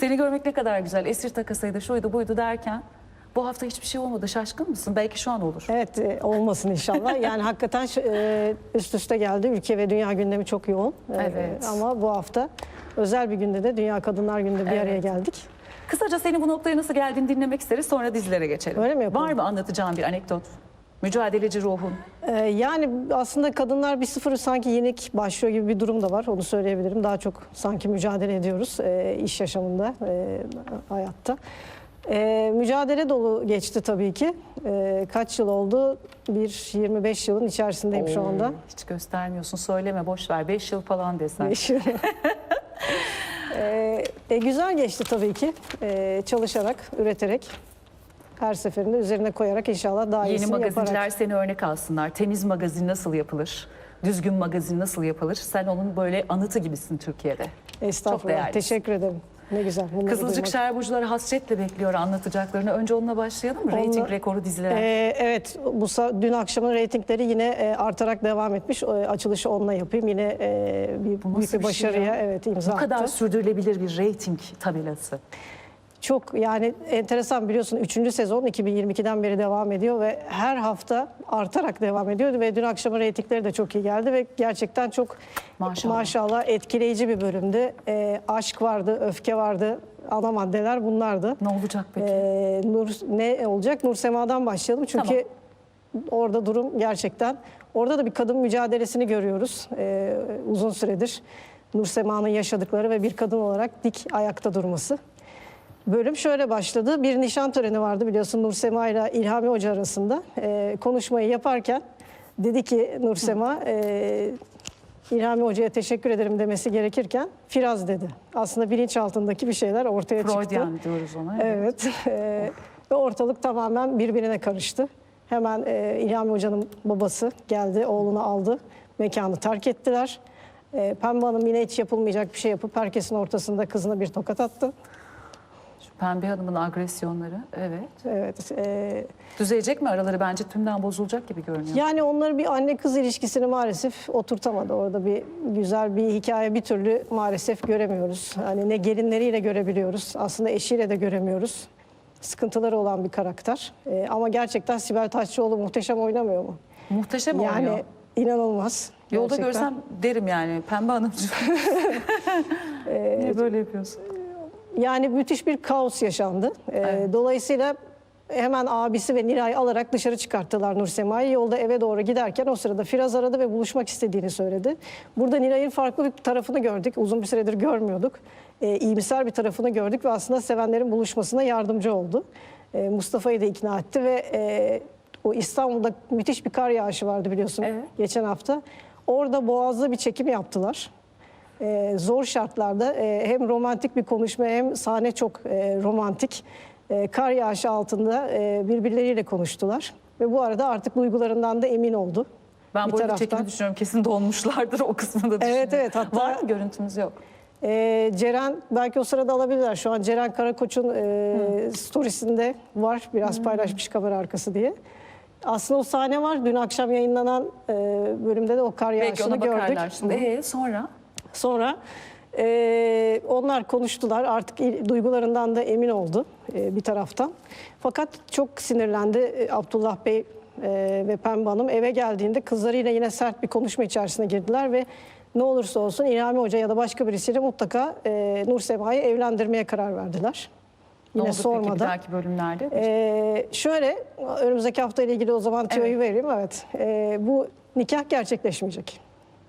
Seni görmek ne kadar güzel. Esir takasıydı, şuydu, buydu derken bu hafta hiçbir şey olmadı. Şaşkın mısın? Belki şu an olur. Evet e, olmasın inşallah. Yani hakikaten e, üst üste geldi. Ülke ve dünya gündemi çok yoğun. E, Evet. Ama bu hafta özel bir günde de Dünya Kadınlar Günü'nde bir Evet. araya geldik. Kısaca seni bu noktaya nasıl geldiğini dinlemek isteriz. Sonra dizilere geçelim. Öyle mi yapalım? Var mı anlatacağın bir anekdot? Mücadeleci ruhun. E, Yani aslında kadınlar bir sıfırı sanki yenik başlıyor gibi bir durum da var. Onu söyleyebilirim. Daha çok sanki mücadele ediyoruz e, iş yaşamında, e, hayatta. E, mücadele dolu geçti tabii ki. E, kaç yıl oldu? Bir 25 yılın içerisindeyim şu anda. Oo, Hiç göstermiyorsun. Söyleme boş ver. 5 yıl falan desen. Beş yıl. Ee, e, güzel geçti tabii ki. Ee, çalışarak, üreterek, her seferinde üzerine koyarak inşallah daha Yeni iyisini magazinciler yaparak. seni örnek alsınlar. Temiz magazin nasıl yapılır? Düzgün magazin nasıl yapılır? Sen onun böyle anıtı gibisin Türkiye'de. Estağfurullah. değerlisin. Teşekkür ederim. Ne güzel. bunları Kızılcık duymak. şerbucuları hasretle bekliyor anlatacaklarını. Önce onunla başlayalım mı? Onunla- Rating rekoru diziler. Ee, evet, bu sa- dün akşamın reytingleri yine e, artarak devam etmiş. E, açılışı onunla yapayım. Yine e, bir, nasıl büyük bir bir şey başarıya ya? evet imza Bu kadar attı. sürdürülebilir bir rating tabelası. Çok yani enteresan biliyorsun 3. sezon 2022'den beri devam ediyor ve her hafta artarak devam ediyordu ve dün akşamın reytingleri de çok iyi geldi ve gerçekten çok Maşallah. maşallah, etkileyici bir bölümdü. Ee, aşk vardı, öfke vardı, ana maddeler bunlardı. Ne olacak peki? Ee, Nur ne olacak? Nur Sema'dan başlayalım çünkü orada durum gerçekten orada da bir kadın mücadelesini görüyoruz ee, uzun süredir. Nur Sema'nın yaşadıkları ve bir kadın olarak dik ayakta durması. Bölüm şöyle başladı. Bir nişan töreni vardı biliyorsun Nur Sema ile İlhami Hoca arasında. Ee, konuşmayı yaparken dedi ki Nur Sema e, İlhami Hoca'ya teşekkür ederim demesi gerekirken Firaz dedi. Aslında bilinçaltındaki bir şeyler ortaya çıktı. Freudian diyoruz ona. Evet. Eee, ve ortalık tamamen birbirine karıştı. Hemen e, İlhami Hoca'nın babası geldi, oğlunu aldı. Mekanı terk ettiler. E, Pembe Hanım yine hiç yapılmayacak bir şey yapıp herkesin ortasında kızına bir tokat attı. Pembe Hanım'ın agresyonları. Evet. Evet. e, Düzelecek mi araları? Bence tümden bozulacak gibi görünüyor. yani onları bir anne kız ilişkisini maalesef oturtamadı. Orada bir güzel bir hikaye bir türlü maalesef göremiyoruz. Hani ne gelinleriyle görebiliyoruz. Aslında eşiyle de göremiyoruz. Sıkıntıları olan bir karakter. E, ama gerçekten Sibel Taşçıoğlu muhteşem oynamıyor mu? Muhteşem Yani oynuyor. inanılmaz. Yolda gerçekten. görsem derim yani Pembe Hanımcığım. Niye böyle yapıyorsun? Yani müthiş bir kaos yaşandı. Ee, Evet. Dolayısıyla hemen abisi ve Nilay alarak dışarı çıkarttılar Nur Sema'yı. Yolda eve doğru giderken o sırada Firaz aradı ve buluşmak istediğini söyledi. Burada Nilay'ın farklı bir tarafını gördük. Uzun bir süredir görmüyorduk. Ee, iyimser bir tarafını gördük ve aslında sevenlerin buluşmasına yardımcı oldu. Ee, Mustafa'yı da ikna etti ve e, o İstanbul'da müthiş bir kar yağışı vardı biliyorsun Evet. geçen hafta. Orada Boğaz'da bir çekim yaptılar. Ee, zor şartlarda e, hem romantik bir konuşma hem sahne çok e, romantik. E, kar yağışı altında e, birbirleriyle konuştular. Ve bu arada artık duygularından da emin oldu. Ben bir bu taraftan. çekimi düşünüyorum. Kesin donmuşlardır o kısmını da düşünüyorum. evet, hatta- Var mı görüntümüz yok? E, Ceren belki o sırada alabilirler. Şu an Ceren Karakoç'un e, storiesinde var. Biraz paylaşmış kamera arkası diye. Aslında o sahne var. Dün akşam yayınlanan e, bölümde de o kar Belki yağışını ona bakarlar gördük. şimdi. Ee, sonra? Sonra e, onlar konuştular. Artık duygularından da emin oldu e, bir taraftan. Fakat çok sinirlendi e, Abdullah Bey e, ve Pembe Hanım. Eve geldiğinde kızlarıyla yine sert bir konuşma içerisine girdiler ve ne olursa olsun İlhami Hoca ya da başka birisiyle mutlaka e, Nur Sema'yı evlendirmeye karar verdiler. Ne Yine oldu peki bir sormadan. dahaki bölümlerde? Ee, şöyle önümüzdeki hafta ile ilgili o zaman tüyoyu Evet. vereyim. Evet. Ee, bu nikah gerçekleşmeyecek.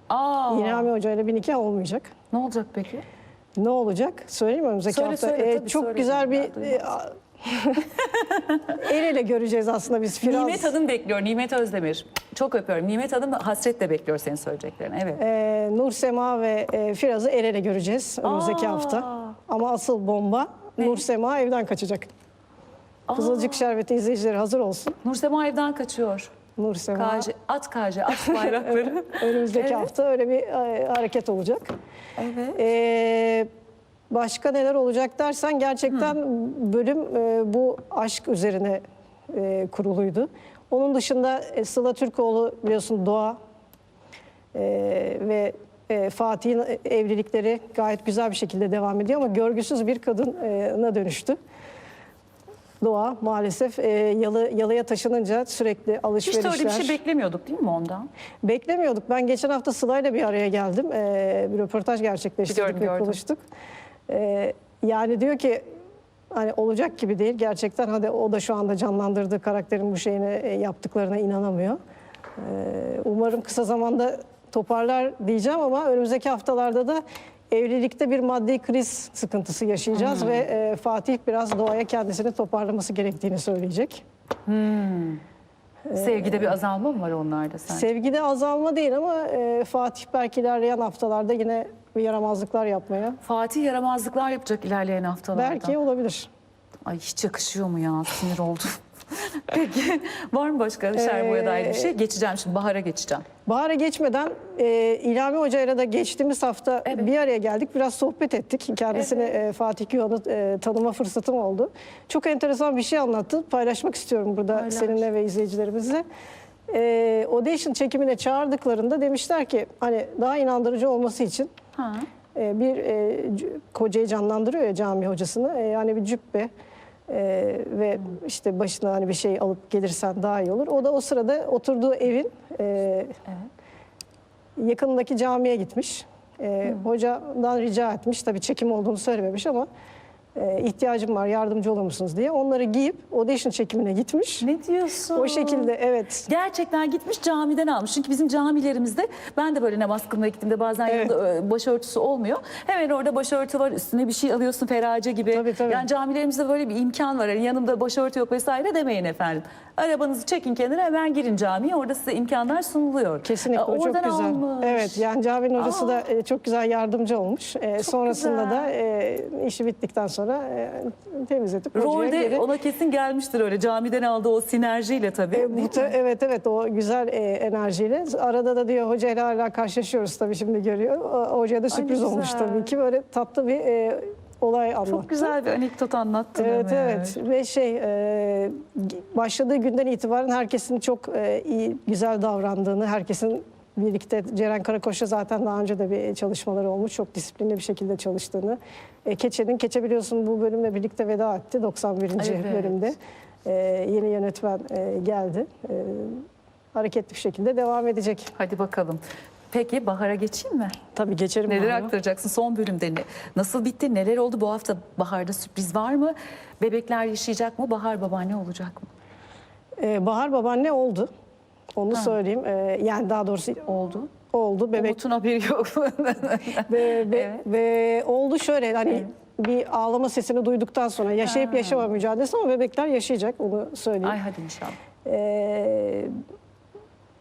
Aa, İlhami Hoca ile bir nikah olmayacak. ne olacak peki? Ne olacak? Söyleyeyim mi önümüzdeki Söyle, hafta? söyle, Ee, çok güzel bir e, el ele göreceğiz aslında biz Firaz. Nimet Hanım bekliyor. Nimet Özdemir. Çok öpüyorum. Nimet Hanım da hasretle bekliyor senin söyleyeceklerini. Evet. Ee, Nur Sema ve e, Firaz'ı el ele göreceğiz önümüzdeki Aa. hafta. Ama asıl bomba Nur Sema evden kaçacak. Kızılcık Şerbeti izleyicileri hazır olsun. Nursema evden kaçıyor. Nur Sema KC, at KC, at bayrakları. önümüzdeki Evet. hafta öyle bir e, hareket olacak. evet. Ee, başka neler olacak dersen gerçekten bölüm e, bu aşk üzerine e, kuruluydu. Onun dışında e, Sıla Türkoğlu biliyorsun doğa e, ve E, Fatih'in evlilikleri gayet güzel bir şekilde devam ediyor ama görgüsüz bir kadına dönüştü. Doğa maalesef e, yalı, yalıya taşınınca sürekli Hiç alışverişler. de öyle bir şey beklemiyorduk değil mi ondan? Beklemiyorduk. Ben geçen hafta Sıla'yla bir araya geldim. Ee, bir röportaj gerçekleştirdik Biliyorum, ve gördüm. konuştuk. Ee, yani diyor ki hani olacak gibi değil. Gerçekten hadi o da şu anda canlandırdığı karakterin bu şeyini e, yaptıklarına inanamıyor. Ee, umarım kısa zamanda toparlar diyeceğim ama önümüzdeki haftalarda da evlilikte bir maddi kriz sıkıntısı yaşayacağız Hmm. ve e, Fatih biraz doğaya kendisini toparlaması gerektiğini söyleyecek. Sevgide bir azalma mı var onlarda sen? Sevgide azalma değil ama e, Fatih belki ilerleyen haftalarda yine bir yaramazlıklar yapmaya. Fatih yaramazlıklar yapacak ilerleyen haftalarda. Belki olabilir. Ay hiç yakışıyor mu ya? Sinir oldum. Peki var mı başka Şerbo'ya dair bir şey? Geçeceğim şimdi bahara geçeceğim. Bahar'a geçmeden e, İlhami Hoca ile de geçtiğimiz hafta Evet. bir araya geldik. Biraz sohbet ettik. Kendisini e, Fatih Güyan'ı e, tanıma fırsatım oldu. Çok enteresan bir şey anlattı. Paylaşmak istiyorum burada Paylaş. seninle ve izleyicilerimizle. E, audition çekimine çağırdıklarında demişler ki hani daha inandırıcı olması için Ha. E, bir e, kocayı canlandırıyor ya cami hocasını. E, yani bir cübbe e, ve işte başına hani bir şey alıp gelirsen daha iyi olur. O da o sırada oturduğu evin e, yakınındaki camiye gitmiş. E, Hocadan rica etmiş. Tabii çekim olduğunu söylememiş ama e, ihtiyacım var yardımcı olur musunuz diye. Onları giyip audition çekimine gitmiş. Ne diyorsun? O şekilde evet. Gerçekten gitmiş camiden almış. Çünkü bizim camilerimizde ben de böyle namaz kılmaya gittiğimde bazen Evet. yanında e, başörtüsü olmuyor. Hemen orada başörtü var üstüne bir şey alıyorsun ferace gibi. Tabii, tabii. Yani camilerimizde böyle bir imkan var. Yani yanımda başörtü yok vesaire demeyin efendim. Arabanızı çekin kenara hemen girin camiye. Orada size imkanlar sunuluyor. Kesinlikle E, o çok Oradan güzel. almış. Evet yani caminin hocası Aa. da e, çok güzel yardımcı olmuş. E, sonrasında güzel. da e, işi bittikten sonra e, temizletip Rolde geri- ona kesin gelmiştir öyle camiden aldığı o sinerjiyle tabii. E, muhte- evet evet o güzel e, enerjiyle. Arada da diyor hocayla hala karşılaşıyoruz tabii şimdi görüyor. O, hocaya da sürpriz güzel. olmuş tabii ki. Böyle tatlı bir e, olay anlattı. Çok güzel bir anekdot anlattın Evet evet ve şey e, başladığı günden itibaren herkesin çok e, iyi güzel davrandığını, herkesin birlikte Ceren Karakoç'la zaten daha önce de bir çalışmaları olmuş. Çok disiplinli bir şekilde çalıştığını. E, Keçe'nin, Keçe biliyorsun bu bölümle birlikte veda etti 91. Evet. bölümde. E, yeni yönetmen e, geldi. E, hareketli bir şekilde devam edecek. Hadi bakalım. Peki Bahar'a geçeyim mi? Tabii geçerim. Neler Bahar'a. aktaracaksın son bölümde? ne- Nasıl bitti? Neler oldu bu hafta? Bahar'da sürpriz var mı? Bebekler yaşayacak mı? Bahar babaanne olacak mı? E, Bahar babaanne oldu. Onu söyleyeyim. E, yani daha doğrusu Oldu. oldu. Bebek Umut'un haberi yok. Ve, ve, Evet. ve oldu şöyle hani bir ağlama sesini duyduktan sonra yaşayıp yaşama mücadelesi ama bebekler yaşayacak onu söyleyeyim. Ay hadi inşallah. Ee,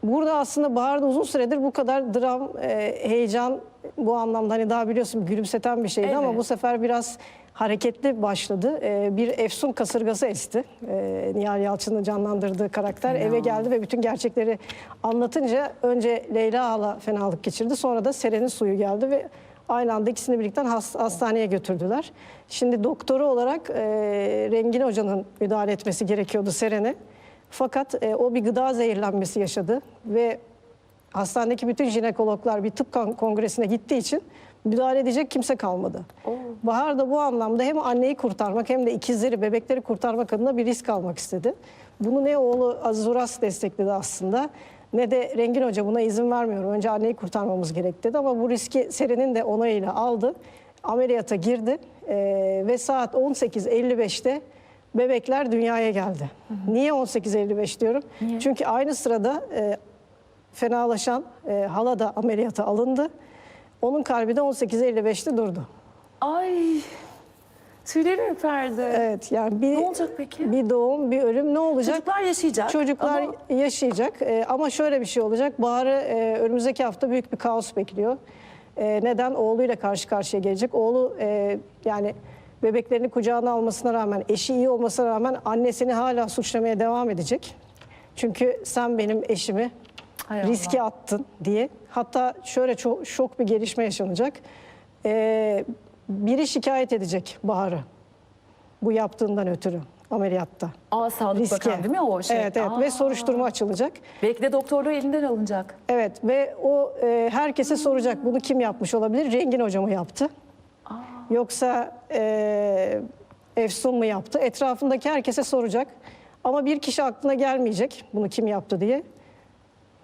burada aslında Bahar'da uzun süredir bu kadar dram, e, heyecan bu anlamda hani daha biliyorsun gülümseten bir şeydi ama Evet. bu sefer biraz hareketli başladı. Ee, bir efsun kasırgası esti. Ee, Nihal Yalçın'ın canlandırdığı karakter Fena. eve geldi ve bütün gerçekleri anlatınca önce Leyla hala fenalık geçirdi. Sonra da Seren'in suyu geldi ve aynı anda ikisini birlikte has- hastaneye götürdüler. Şimdi doktoru olarak e, Rengin Hoca'nın müdahale etmesi gerekiyordu Seren'e. Fakat e, o bir gıda zehirlenmesi yaşadı ve hastanedeki bütün jinekologlar bir tıp kon- kongresine gittiği için müdahale edecek kimse kalmadı. Bahar da bu anlamda hem anneyi kurtarmak hem de ikizleri, bebekleri kurtarmak adına bir risk almak istedi. Bunu ne oğlu Aziz Uras destekledi aslında ne de Rengin Hoca buna izin vermiyorum. Önce anneyi kurtarmamız gerek dedi ama bu riski Seren'in de onayıyla aldı. Ameliyata girdi Ee, ve saat 18.55'te bebekler dünyaya geldi. Niye 18.55 diyorum? Çünkü aynı sırada e, fenalaşan e, hala da ameliyata alındı. Onun kalbi de 18.55'te durdu. Ay tüylerim ürperdi. Evet yani bir, Ne olacak peki? bir doğum bir ölüm ne olacak? Çocuklar yaşayacak. Çocuklar Ama yaşayacak Ee, ama şöyle bir şey olacak. Bahar'ı e, önümüzdeki hafta büyük bir kaos bekliyor. E, neden? Oğluyla karşı karşıya gelecek. Oğlu e, yani bebeklerini kucağına almasına rağmen, eşi iyi olmasına rağmen annesini hala suçlamaya devam edecek. Çünkü sen benim eşimi Hay Allah. riske attın diye. Hatta şöyle çok şok bir gelişme yaşanacak. E, biri şikayet edecek Bahar'ı bu yaptığından ötürü. ameliyatta. Aa Sağlık Riske. Bakanı değil mi o şey? Evet evet Aa. ve soruşturma açılacak. Belki de doktorluğu elinden alınacak. Evet ve o e, herkese soracak bunu kim yapmış olabilir? Rengin hocam mı yaptı? Yoksa e, Efsun mu yaptı? Etrafındaki herkese soracak. Ama bir kişi aklına gelmeyecek bunu kim yaptı diye.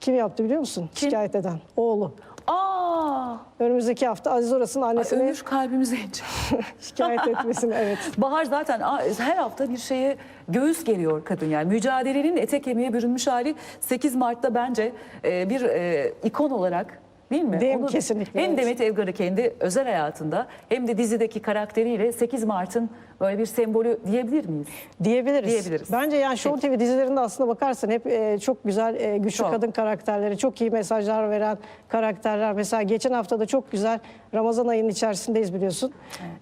Kim yaptı biliyor musun? Şikayet eden. Oğlu. Aa, Önümüzdeki hafta Aziz Oras'ın ay, annesine ömür kalbimize inecek. şikayet etmesini evet. Bahar zaten her hafta bir şeye göğüs geliyor kadın yani. Mücadelenin ete kemiğe bürünmüş hali 8 Mart'ta bence e, bir e, ikon olarak değil mi? Değil mi? Kesinlikle, Hem evet. Demet Evgar'ı kendi özel hayatında hem de dizideki karakteriyle 8 Mart'ın böyle bir sembolü diyebilir miyiz? Diyebiliriz. Diyebiliriz. Bence yani Show TV dizilerinde aslında bakarsan hep e, çok güzel e, güçlü Çok. kadın karakterleri, çok iyi mesajlar veren karakterler. Mesela geçen hafta da çok güzel Ramazan ayının içerisindeyiz biliyorsun.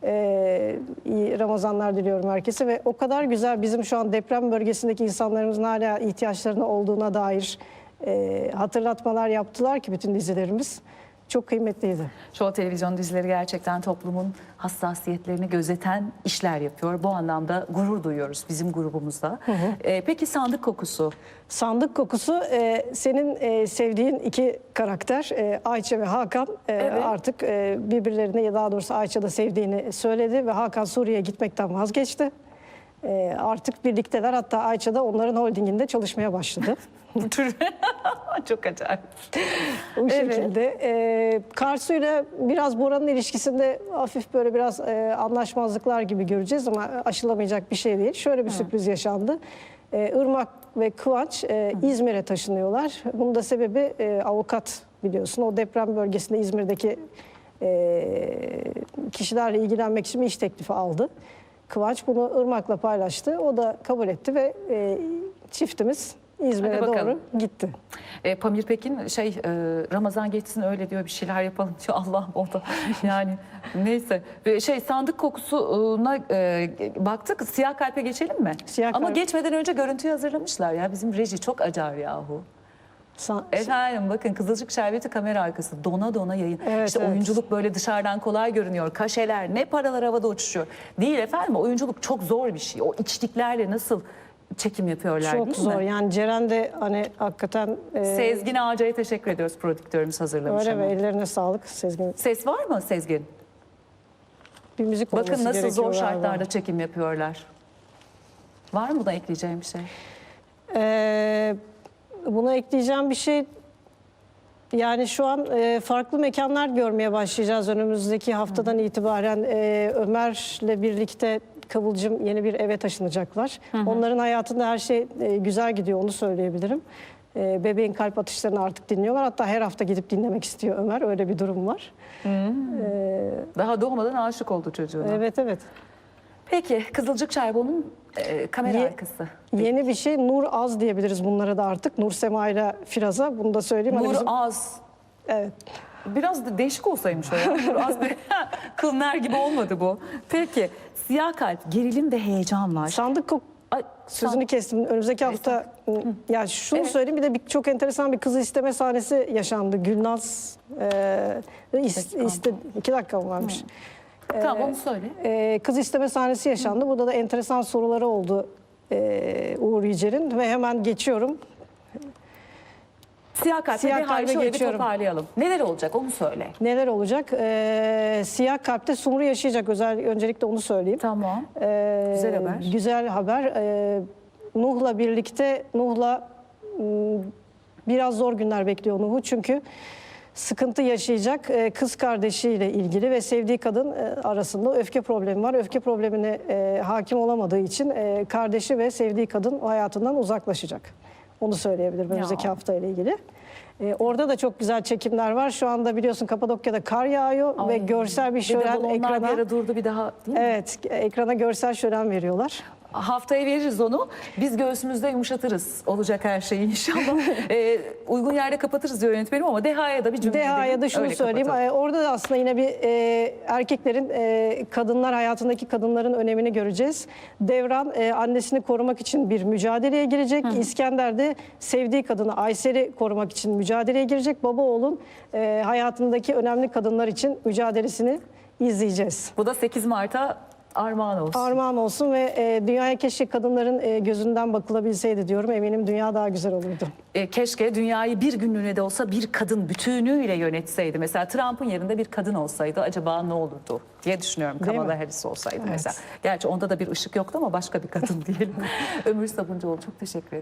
E, iyi Ramazanlar diliyorum herkese ve o kadar güzel bizim şu an deprem bölgesindeki insanlarımızın hala ihtiyaçlarına olduğuna dair e, hatırlatmalar yaptılar ki bütün dizilerimiz. Çok kıymetliydi. Show televizyon dizileri gerçekten toplumun hassasiyetlerini gözeten işler yapıyor. Bu anlamda gurur duyuyoruz bizim grubumuzda. E, peki sandık kokusu? Sandık kokusu e, senin e, sevdiğin iki karakter e, Ayça ve Hakan e, Evet. artık e, birbirlerine ya daha doğrusu Ayça da sevdiğini söyledi ve Hakan Suriye'ye gitmekten vazgeçti. E, artık birlikteler hatta Ayça da onların holdinginde çalışmaya başladı. Bu tür çok acayip. Bu Evet. şekilde. E, Karsu'yla biraz Bora'nın ilişkisinde hafif böyle biraz e, anlaşmazlıklar gibi göreceğiz ama aşılamayacak bir şey değil. Şöyle bir sürpriz yaşandı. E, Irmak ve Kıvanç e, İzmir'e taşınıyorlar. Bunun da sebebi e, avukat biliyorsun. O deprem bölgesinde İzmir'deki e, kişilerle ilgilenmek için iş teklifi aldı. Kıvanç bunu Irmak'la paylaştı. O da kabul etti ve e, çiftimiz İzmir'e doğru gitti. E, Pamir Pekin şey e, Ramazan geçsin öyle diyor bir şeyler yapalım diyor Allah'ım o da yani neyse ve şey sandık kokusuna e, baktık siyah kalpe geçelim mi? Siyah Ama kalp. geçmeden önce görüntüyü hazırlamışlar ya bizim reji çok acar yahu. Efendim bakın Kızılcık Şerbeti kamera arkası dona dona yayın. Evet, işte evet. oyunculuk böyle dışarıdan kolay görünüyor. Kaşeler ne paralar havada uçuşuyor. Değil efendim oyunculuk çok zor bir şey. O içliklerle nasıl çekim yapıyorlar Çok değil zor. mi? Yani Ceren de hani hakikaten e, Sezgin Ağaca'ya teşekkür ediyoruz prodüktörümüz hazırlamış öyle ama. ve ellerine sağlık Sezgin. Ses var mı Sezgin? Bir müzik Bakın nasıl zor gerekiyor galiba. şartlarda çekim yapıyorlar. Var mı buna ekleyeceğim bir şey? Ee, buna ekleyeceğim bir şey yani şu an e, farklı mekanlar görmeye başlayacağız önümüzdeki haftadan itibaren. E, Ömer'le birlikte Kıvılcım yeni bir eve taşınacaklar. Onların hayatında her şey e, güzel gidiyor onu söyleyebilirim. E, bebeğin kalp atışlarını artık dinliyorlar. Hatta her hafta gidip dinlemek istiyor Ömer. Öyle bir durum var. Daha doğmadan aşık oldu çocuğuna. Evet evet. Peki Kızılcık Şerbon'un e, kamera Ye- arkası. Yeni bir şey Nur Az diyebiliriz bunlara da artık. Nur Sema ile Firaz'a bunu da söyleyeyim. Hani Nur bizim- Az. Evet. Biraz da değişik olsaymış o ya. Nur Az bir kılner gibi olmadı bu. Peki Siyah Kalp gerilim ve heyecan var. Sandık kok Ay, Sözünü kestim. Önümüzdeki hafta ya şunu Evet. söyleyeyim bir de bir, çok enteresan bir kızı isteme sahnesi yaşandı. Gülnaz e, is, iste, iki dakika mı varmış? Tamam onu söyle. E, kız isteme sahnesi yaşandı. Burada da enteresan soruları oldu e, Uğur Yücel'in ve hemen geçiyorum. Siyah Kalp'e Siyah bir Kalp'e şöyle bir geçiyorum. toparlayalım. Neler olacak onu söyle. Neler olacak? E, Siyah Kalp'te Sumru yaşayacak. Özel öncelikle onu söyleyeyim. Tamam. Ee, Güzel haber. Güzel haber. Ee, Nuh'la birlikte Nuh'la m, biraz zor günler bekliyor Nuh'u çünkü sıkıntı yaşayacak Ee, kız kardeşiyle ilgili ve sevdiği kadın e, arasında öfke problemi var. Öfke problemine e, hakim olamadığı için e, kardeşi ve sevdiği kadın hayatından uzaklaşacak. Onu söyleyebilirim önümüzdeki hafta ile ilgili. Ee, orada da çok güzel çekimler var. Şu anda biliyorsun Kapadokya'da kar yağıyor ve Ay, görsel bir Bir şölen bir ekrana. ara durdu bir daha değil mi? Evet, ekrana görsel şölen veriyorlar. Haftaya veririz onu. Biz göğsümüzde yumuşatırız. Olacak her şeyi inşallah. Ee, uygun yerde kapatırız diyor yönetmenim ama Deha'ya da bir cümle Deha'ya da şunu öyle söyleyeyim. kapatalım. e, Orada da aslında yine bir e, erkeklerin e, kadınlar hayatındaki kadınların önemini göreceğiz. Devran e, annesini korumak için bir mücadeleye girecek. İskender de sevdiği kadını Aysel'i korumak için mücadeleye girecek. Baba oğlun e, hayatındaki önemli kadınlar için mücadelesini izleyeceğiz. Bu da 8 Mart'a Armağan olsun. Armağan olsun ve e, dünyaya keşke kadınların e, gözünden bakılabilseydi diyorum. Eminim dünya daha güzel olurdu. E, keşke dünyayı bir günlüğüne de olsa bir kadın bütünüyle yönetseydi. Mesela Trump'ın yerinde bir kadın olsaydı acaba ne olurdu diye düşünüyorum. Değil Kamala mi? Harris olsaydı Evet. mesela. Gerçi onda da bir ışık yoktu ama başka bir kadın diyelim. Ömür Sabuncuoğlu çok teşekkür ediyorum.